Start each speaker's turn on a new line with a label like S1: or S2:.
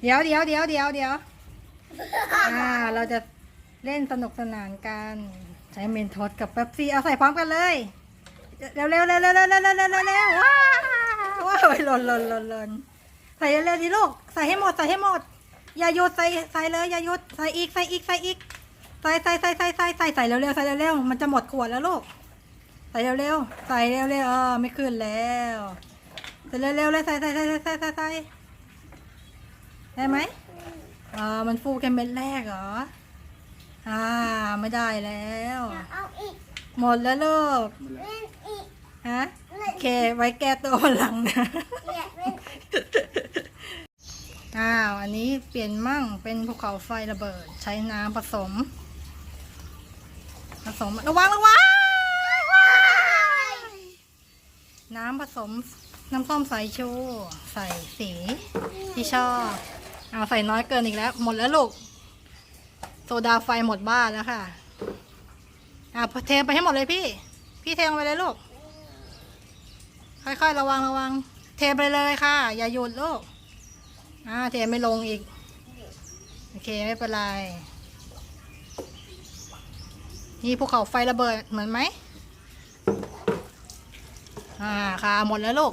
S1: เดี๋ยวเดี๋ยวเดี๋ยวเดี๋ยวเดี๋ยวอ่า เราจะเล่นสนุกสนานกัน ใช้เมนทอสกับเป๊ปซี่ เอาใส่พร้อมกันเลย เร็วเร็วเร็วเร็วเร็วเร็วเร็วเร็วเร็วว้าวว้าวหล่นหล่นหล่นหล่นใส่เร็วๆดิลูก ใส่ให้หมด ใส่ให้หมด อย่าหยุดใส่ใส่เลย อย่าหยุด ใส่อีก ใส่อีก ใส่อีก ใส่ใส่ใส่ใส่ใส่ใส่ใส่เร็วๆ ใส่เร็วๆ มันจะหมดขวดแล้วลูก ใส่เร็วๆ ใส่เร็วๆเออไม่ขึ้นแล้ว ใส่เร็วๆเลย ใส่ใส่ใส่ใส่ใส่ใส่ ได้ไหมอ่ามันฟูแค่เม็ดแรกเหรอ อ่า ไม่ได้แล้ว
S2: เอาอีก
S1: หมดแล้วลูก
S2: เล่นอีก
S1: ฮะโอเค ไว้แก้ตัววันหลังนะ
S2: เล่นเล่น
S1: อ้าว อันนี้เปลี่ยนมั่งเป็นภูเขาไฟระเบิด ใช้น้ำผสม ผสม ระวังระวังน้ำผสมน้ำส้มสายชู ใส่สีที่ชอบ เอาใส่น้อยเกินอีกแล้ว หมดแล้วลูก โซดาไฟหมดบ้านแล้วค่ะอ่าเทไปให้หมดเลยพี่ พี่เทลงไปเลยลูก ค่อยๆระวังระวัง เทไปเลยค่ะ อย่าหยุดลูกอ่าเทไม่ลงอีก โอเคไม่เป็นไร นี่ภูเขาไฟระเบิดเหมือนไหมอ่าค่ะหมดแล้วลูก